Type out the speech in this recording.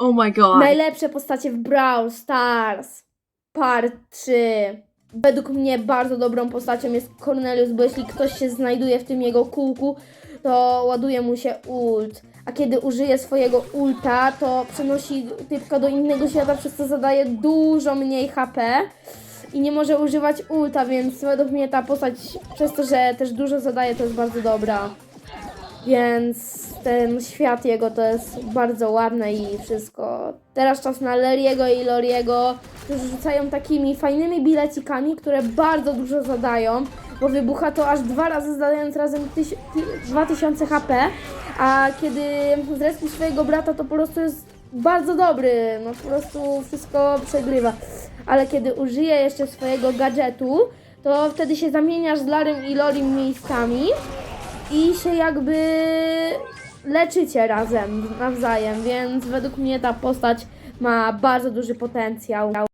Oh my god. Najlepsze postacie w Brawl Stars. Part 3. Według mnie bardzo dobrą postacią jest Cornelius, bo jeśli ktoś się znajduje w tym jego kółku, to ładuje mu się ult. A kiedy użyje swojego ulta, to przenosi typka do innego świata, przez co zadaje dużo mniej HP i nie może używać ulta, więc według mnie ta postać, przez to, że też dużo zadaje, to jest bardzo dobra. Więc ten świat jego to jest bardzo ładne i wszystko. Teraz czas na Leriego i Loriego, którzy rzucają takimi fajnymi bilecikami, które bardzo dużo zadają, bo wybucha to aż dwa razy zadając razem tyś, ty, 2000 HP, a kiedy zrespił swojego brata to po prostu jest bardzo dobry, no po prostu wszystko przegrywa. Ale kiedy użyje jeszcze swojego gadżetu, to wtedy się zamieniasz z Larym i Lorim miejscami i się jakby leczycie razem nawzajem, więc według mnie ta postać ma bardzo duży potencjał.